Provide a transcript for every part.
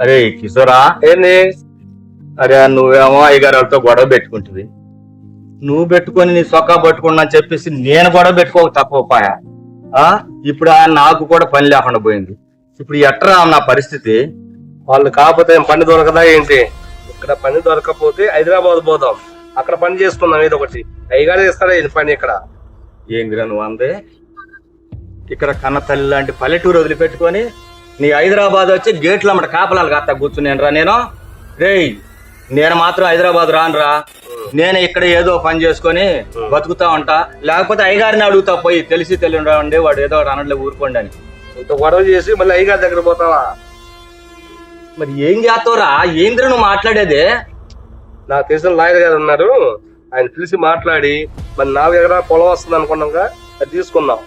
అరే కిషోరా. ఏంది? అరే నువ్వేమో అయ్యగారు వాళ్ళతో గొడవ పెట్టుకుంటుంది నువ్వు పెట్టుకొని నీ సొక్కా పట్టుకున్నా అని చెప్పేసి నేను గొడవ పెట్టుకోక తప్పపాయ ఆ? ఇప్పుడు ఆ నాకు కూడా పని లేకుండా పోయింది. ఇప్పుడు ఎట్రా నా పరిస్థితి? వాళ్ళు కాకపోతే పని దొరకదా ఏంటి? ఇక్కడ పని దొరకకపోతే హైదరాబాద్ పోదాం. అక్కడ పని చేసుకుందాం ఏదో ఒకటి. అయ్యగానే ఇస్తాడా ఈ పని ఇక్కడ? ఏందిరా నువ్వు అందే? ఇక్కడ కన్న తల్లి లాంటి పల్లెటూరు వదిలిపెట్టుకొని నీ హైదరాబాద్ వచ్చి గేట్ల అమ్మట కాపలాలు కాస్త కూర్చున్నాను రా నేను. రేయ్ నేను మాత్రం హైదరాబాద్ రానురా నేను ఇక్కడ ఏదో పని చేసుకొని బతుకుతా ఉంటా. లేకపోతే అయ్యగారిని అడుగుతా పోయి తెలిసి తెలియండి వాడు ఏదో అనట్లే ఊరుకోండి అని. ఇంత గొడవ చేసి మళ్ళీ అయ్యగారి దగ్గర పోతావా? మరి ఏం చేస్తావురా ఏంద్ర నువ్వు మాట్లాడేది? నాకు తెలిసిన లాయర్ గారు ఉన్నారు. ఆయన పిలిచి మాట్లాడి మరి నాలుగు ఎకరాల పొలం వస్తుంది అనుకున్నాగా అది తీసుకుందాం.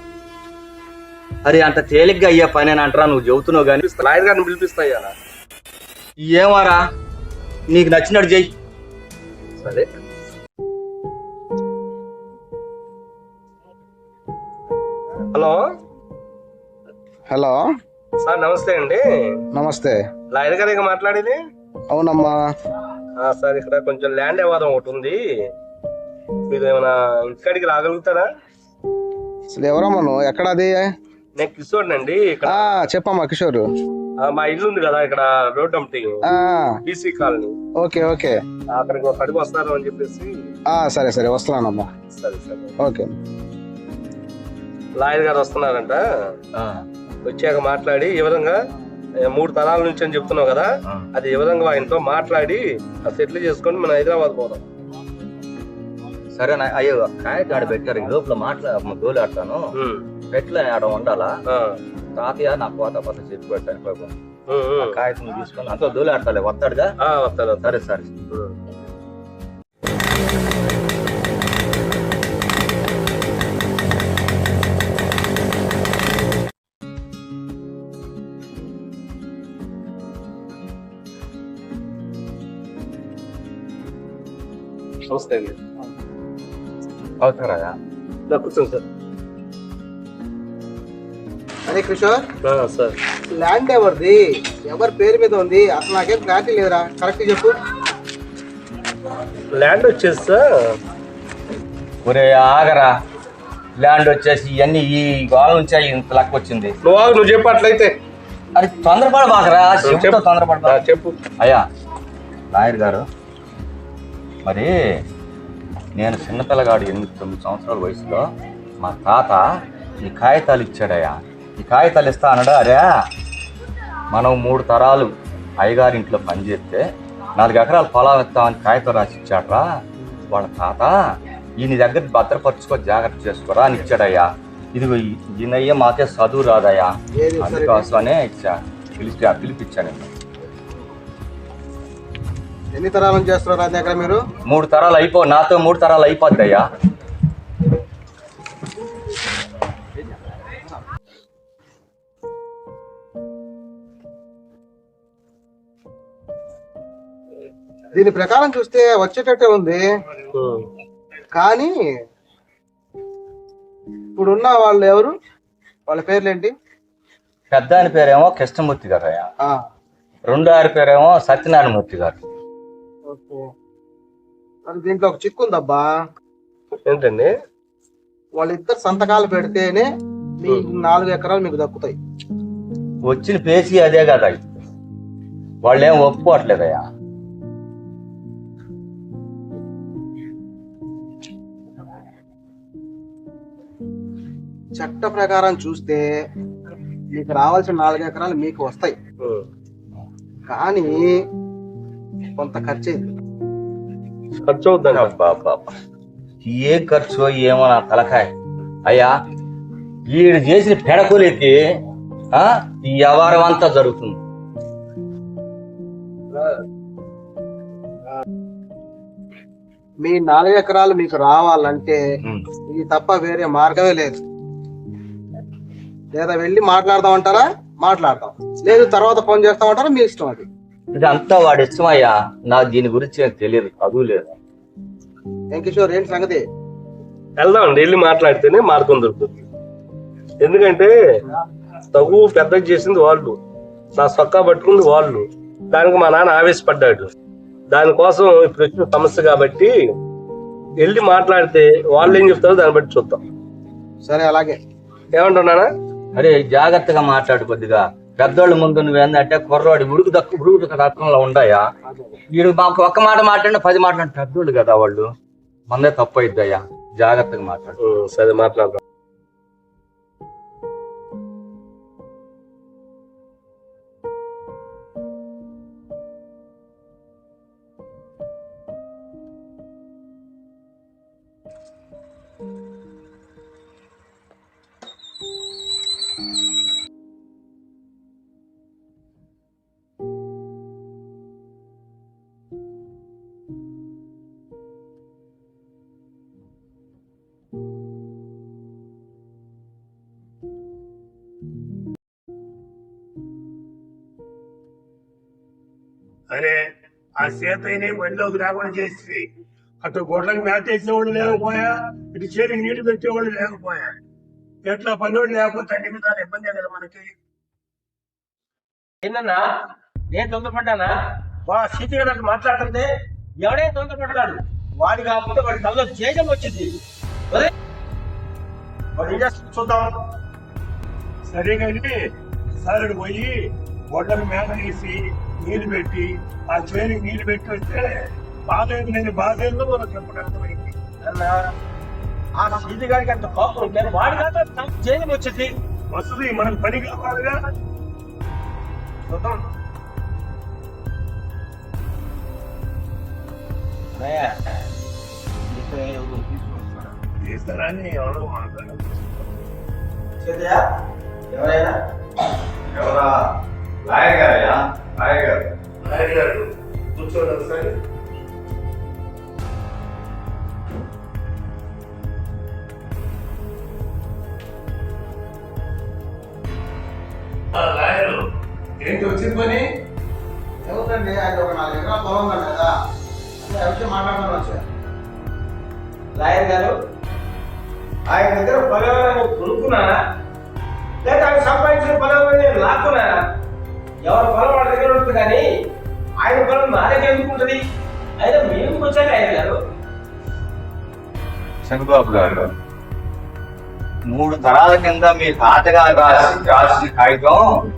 అరే అంత తేలిగ్గా అయ్యే పని అని అంటారా? నువ్వు చెబుతున్నావు కానీ. లాయర్ గారిని పిలిపిస్తాయి అలా ఏమారా నీకు నచ్చినట్టు చెయ్యి. సరే. హలో. హలో. సార్ నమస్తే అండి. నమస్తే. లాయర్ గారు మాట్లాడేది? అవునమ్మా. ఆ, సార్ ఇక్కడ కొంచెం ల్యాండ్ వివాదం ఒకటి ఉంది. మీరు ఏమైనా ఇంటికాడికి రాగలుగుతారా? అసలు ఎవరమ్మా నువ్వు? ఎక్కడది నేను కిషోర్ అండి ఇక్కడ. ఆ చెప్పమ్మా కిషోర్. మా ఇల్లు ఉంది కదా ఇక్కడ రోడ్ ఒకటి ఆ. BC colony. Okay okay. అక్కడికి ఒక అడుగు వస్తారు అని చెప్పేసి. ఆ సరే సరే వస్తున్నానమ్మా. సరే సరే. ఓకే. లాయర్ గారు వస్తున్నారంట. ఆ, వచ్చాక మాట్లాడి ఈ విధంగా ఏ, మూడు తరాల నుంచి అని చెప్తున్నావు కదా. అది ఈ విధంగా ఆయనతో మాట్లాడి సెటిల్ చేసుకొని మనం హైదరాబాద్ పోదాం. సరే అయ్యో కాయట ఆడ పెట్టారు. ఈ లోపల మాట్లా దోలాడతాను ఉమ్, పెట్ల ఆడ ఉండాలా తాతయ్య నా కోత పక్క చెప్పి పెట్టాను పాపం. కాగితం తీసుకొని అంతా దోలాడతాలే వస్తాడుగా? వస్తారు సరే సరే. నమస్తే అండి. అవుతారా? కూర్చోండి సార్. అరే కిషోర్? సార్. ల్యాండ్ ఎవరిది? ఎవరి పేరు మీద ఉంది? అసలు నాకేం క్లారిటీ లేదురా. కరెక్ట్ చెప్పు. ల్యాండ్ వచ్చేసి సార్. ఒరే ఆగరా. ల్యాండ్ వచ్చేసి ఇవన్నీ ఈ గోల నుంచి ఇంత లెక్క వచ్చింది. నువ్వు ఆగు, నువ్వు చెప్పట్లయితే అది తొందరపడి బాకరా. చెప్తా. తొందరపడి ఆ, చెప్పు. అయ్యా లాయర్ గారు మరి నేను చిన్నపిల్లగాడు ఎనిమిది తొమ్మిది సంవత్సరాల వయసులో మా తాత ఈ కాగితాలు ఇచ్చాడయ్యా. ఈ కాగితాలు ఇస్తా అన్నాడు? అరే మనం మూడు తరాలు అయ్యగారింట్లో పనిచేస్తే నాలుగు ఎకరాలు పొలం ఇస్తామని కాగితం రాసి ఇచ్చాడ్రా వాళ్ళ తాత ఈయన దగ్గర భద్రపరచుకో జాగ్రత్త చేసుకోరా అని ఇచ్చాడయ్యా. ఇదిగో ఈ- ఈయనయ్య మాకే చదువు రాదయ్యా. అందుకోసమనే ఇచ్చా. పిలిచి పిలిపించాను నేను. ఎన్ని తరాల చేస్తున్నారు నా దగ్గర మీరు? మూడు తరాలు అయిపో నాతో మూడు తరాలు అయిపోద్ది దీని ప్రకారం చూస్తే వచ్చేటట్టే ఉంది. కానీ ఇప్పుడున్న వాళ్ళు ఎవరు? వాళ్ళ పేర్లేంటి? పెద్ద ఆయన పేరేమో కృష్ణమూర్తి గారు రెండో ఆయన పేరేమో సత్యనారాయణమూర్తి గారు. దీంట్లో ఒక చిక్కు ఉందబ్బా. ఏంటండి? వాళ్ళిద్దరు సంతకాలు పెడితేనే మీ నాలుగు ఎకరాలు మీకు దక్కుతాయి. వచ్చిన పేసి అదే కదా. వాళ్ళు ఒప్పుకోవట్లేదయ్యా. చట్ట ప్రకారం చూస్తే మీకు రావాల్సిన నాలుగు ఎకరాలు మీకు వస్తాయి. కానీ కొంత ఖర్చు అయింది ఖర్చు అబ్బా. ఏ ఖర్చు ఏమో నా తలకాయ అయ్యా వీడు చేసిన పెడకూలికి ఆ, ఈ వ్యవహారం అంతా జరుగుతుంది మీ నాలుగు ఎకరాలు మీకు రావాలంటే. ఇది తప్ప వేరే మార్గమే లేదు లేదా వెళ్ళి మాట్లాడదాం అంటారా? మాట్లాడతాం లేదు తర్వాత ఫోన్ చేస్తామంటారా మీ ఇష్టం అది. ఇదంతా వాడి ఇష్టం అయ్యా నాకు దీని గురించి తెలియదు. చదువు లేదు. ఏం కిషోర్ ఏంటి సంగతి? వెళ్దామండి వెళ్ళి మాట్లాడితేనే మార్గం దొరుకుతుంది. ఎందుకంటే తగు పెద్దగా చేసింది వాళ్ళు. నా సొక్కా పట్టుకుంది వాళ్ళు. దానికి మా నాన్న ఆవేశపడ్డాడు. దానికోసం ఇప్పుడు వచ్చిన సమస్య కాబట్టి వెళ్ళి మాట్లాడితే వాళ్ళు ఏం చెప్తారో దాన్ని బట్టి చూద్దాం. సరే అలాగే. ఏమంటున్నానా? అరే జాగ్రత్తగా మాట్లాడు కొద్దిగా. పెద్దోళ్ళ ముందు నువ్వేందంటే కుర్రోడి ఉడుకు దక్కు ఉడుకు రకంలో ఉండయా? వీడు మాకు ఒక్క మాట మాట్లాడినా పది మాట్లాడిన పెద్దోళ్ళు కదా వాళ్ళు. మందే తప్పు అయిద్దయ్యా జాగ్రత్తగా మాట్లాడు. సరే మాట్లాడదాం. అరే ఆ సీతయ్యని బండిలోకి రాకుండా చేసి అటు గొడ్లకు మేత వేసేవాళ్ళు లేకపోయా ఇటు చేరికి నీళ్ళు పెట్టేవాళ్ళు లేకపోయా? ఎట్లా పనివాడు లేకపోతే అన్ని విధాలు ఇబ్బంది కదా మనకి. ఏంటన్నా నేను తొందరపడ్డానా వా సీతయ్య నాకు మాట్లాడుతుంటే ఎవడే తొందరపడ్డాడు వాడి కాకపోతే వాడి కల్లో చేయడం వచ్చింది. చూద్దాం. సరే కానీ సారుడు పోయి గొడ్లకు మేత వేసి నీళ్ళు పెట్టి ఆ చేరికి నీళ్ళు పెట్టి వస్తే బాధేది నేను బాధేదో మనకు ఎప్పుడు అర్థమైంది. అన్నా ఆ సీత గారికి అంత కోపం ఉంటే వాడి కాక చేయడం వచ్చింది వస్తుంది మనకు పని కావాలిగా? చూద్దాం. తీస్తారని ఎవరో మాట్లాడారు ఎవరైనా? ఎవరా? లాయర్ గారయ్యా లాయర్ గారు నాయుడు గారు కూర్చోండి ఒకసారి. ఆ, లాయరు. ఏంటి వచ్చింది పని? ఏముందండి అది ఒక నాలుగు ఎకరాల పొలం ఉందండి కదా. ఆ విషయం మాట్లాడమని వచ్చా లాయర్ గారు ఆయన దగ్గర పొలం కొనుక్కున్నానా లేదా ఆయన సంపాదించిన పొలం నేను లాక్కున్నానా ఎవరి పొలం వాళ్ళ దగ్గర ఉంటుంది కానీ ఆయన పొలం నా దగ్గర ఎందుకు ఉంటుంది? అయినా మేము వచ్చాక ఆయన గారు. చంద్రబాబు గారు మూడు తరాల కింద మీ తాతగారు రాసి రాసిన కాగితం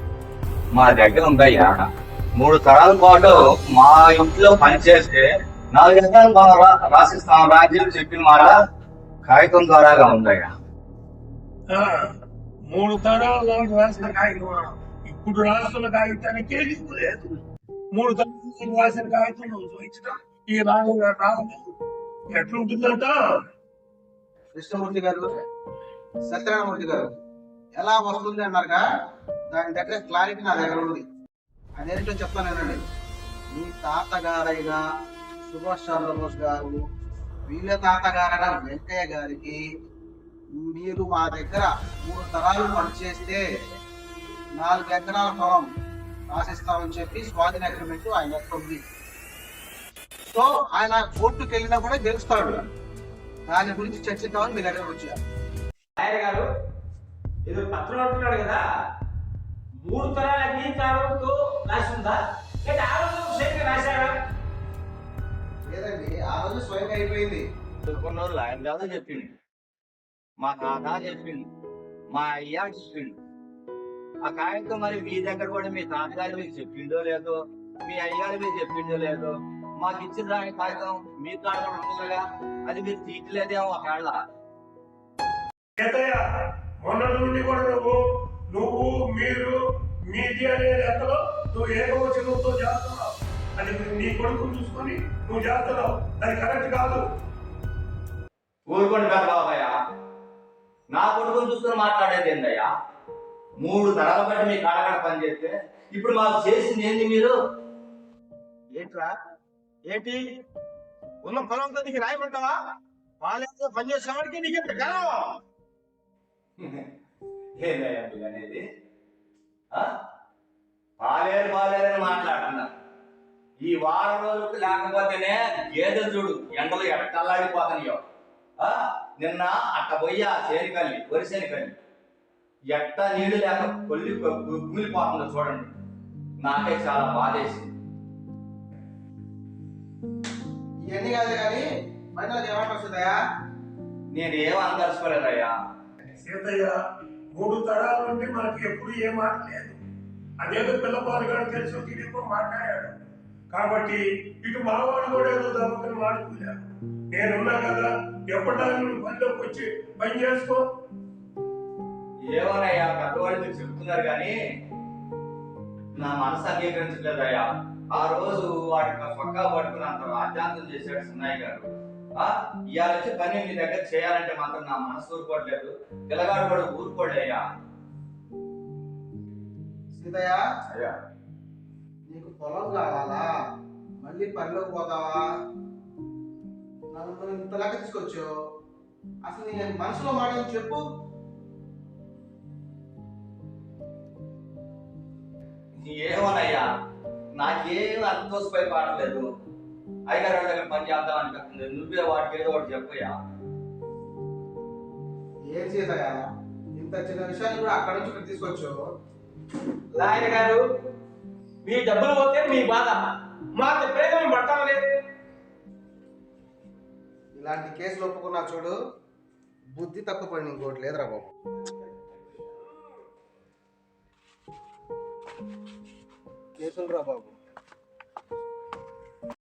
మా దగ్గర ఉందయ్యా. మూడు తరాల పాటు మా ఇంట్లో పనిచేస్తే నాలుగు ఎకరాలు మనం రా- రాసిస్తాం రాజ్యం చెప్పిన మాట కాగితం ద్వారాగా ఉందయ్యా. మూడు తరాల రాసిన కాగితం. ఇప్పుడు రాస్తున్న కాగితాన్ని దిక్కు లేదు మూడు తరాలు రాసిన కాగితం నువ్వు ఈ రాము రాము ఎట్లుంటుందంట? కృష్ణమూర్తి గారు సత్యనారాయణమూర్తి గారు ఎలా వస్తుంది అన్నారుగా? దాని దగ్గర క్లారిటీ నా దగ్గర ఉంది. అదేంటో చెప్తానండి మీ తాతగారైన సుభాష్ చంద్రబోస్ గారు వీళ్ళ తాతగారైన వెంకయ్య గారికి మీరు మా దగ్గర మూడు తరాలు పనిచేస్తే నాలుగు ఎకరాల పొలం రాసిస్తామని చెప్పి స్వాధీన అగ్రిమెంట్ ఆయన యొక్క ఉంది. సో ఆయన కోర్టుకు వెళ్ళినా కూడా గెలుస్తాడు. దాని గురించి చర్చిద్దామని మీ దగ్గర వచ్చారు లాయర్ గారు ఏదో పత్రం అంటున్నాడు కదా? మూడు తరాల అంగీకారంతో రాసి ఉందా లేదా ఆ రోజు సేఫ్గా రాశారా లేదండి ఆ రోజు స్వయంగా అయిపోయింది. ఆయన కాదు చెప్పింది మా తాత చెప్పింది మా అయ్యా చెప్పింది ఆ కాగితం మరి మీ దగ్గర కూడా మీ తాతగారు మీకు చెప్పిండో లేదో మీ అయ్యగారు మీకు చెప్పిండో లేదో మాకు ఇచ్చిన దాని కాగితం మీ కాడ కూడా ఉంటుందిగా అది మీరు తీయట్లేదేమో ఒకవేళ. మొన్నటి నుండి కూడా నువ్వు నువ్వు మీరు మీది అనే లెక్కలో నువ్వు ఏకవచనంతో చేస్తున్నావు అది నీ కొడుకుని చూసుకొని నువ్వు చేస్తున్నావు అది కరెక్ట్ కాదు. ఊరుకోండి పెద్ద బాబాయ్ నా కొడుకుని చూసుకొని మాట్లాడేది ఏందయ్యా? మూడు తరాల బట్టి మీ కాడకాడ పని చేస్తే ఇప్పుడు మాకు చేసింది ఏంది మీరు? ఏంట్రా? ఏంటి? ఉన్న పొలంతో నీకు రాయమంటావా? వాళ్ళేదో పని చేసేవాడికి నీకు గర్వం ఏందయ్యా అనేది? ఆ? పాలేరు పాలేరు అని మాట్లాడుతున్నా. ఈ వారం రోజులకు లేకపోతేనే గేదెలు చూడు ఎండలు ఎట్టల్లాడిపోతున్నాయో? నిన్న అట్ట పోయి ఆ చేనికల్లి వరి చేనికల్లి ఎట్ట నీళ్ళు లేక కొల్లి కుమిలిపోతుందో చూడండి. నాకే చాలా బాధేసి ఇవన్నీ కాదు కానీ మధ్యలో ఏమంటుందా నేను ఏమో సీతయ్య మూడు తరాల నుండి మనకి ఎప్పుడు ఏ మాట లేదు. అదేదో పిల్లపాలు గారు తెలుసు తిరిగి మాట్లాడాడు. కాబట్టి ఇటు మావాడు కూడా ఏదో దమ్మకని మాట్లాడలేదు నేనున్నా కదా ఎప్పటి పనిలోకి వచ్చి పని చేసుకో? ఏమోనయ్యా పెద్దవాళ్ళు మీరు చెప్తున్నారు కానీ నా మనసు అంగీకరించలేదయ్యా ఆ రోజు వాటిని పక్కా పట్టుకుని అంత రాజ్యాంగం చేశాడు సిన్నయ్య గారు. ఇవాళ వచ్చి పని మీ దగ్గర చేయాలంటే మాత్రం నా మనసు ఊరుకోవట్లేదు. పిల్లగాడు కూడా ఊరుకోడయ్యా. సీతయ్య అయ్యా. నీకు పొలం కావాలా? మళ్ళీ పనిలోకి పోతావా? నన్ను ఇంత లెక్క తీసుకొచ్చు అసలు నీ మనసులో మాట చెప్పు? ఏమోనయ్యా నాకేం అంతోసిపోయి పాడలేదు అయ్యగారు దగ్గర పని చేద్దాం అనిపిస్తుంది నువ్వే వాటికి ఏదో ఒకటి చెప్పయ్యా. ఏం సీతయ్య? ఇంత చిన్న విషయాన్ని కూడా అక్కడి నుంచి ఇక్కడ తీసుకొచ్చు లాయర్ గారు మీ డబ్బులు పోతే మీ బాధ. మాకు ప్రయోజనం పడతాం లేదు. ఇలాంటి కేసులు ఒప్పుకున్నా చూడు బుద్ధి తక్కువ పడి ఇంకోటి లేదురా బాబు. కేసులు రా బాబు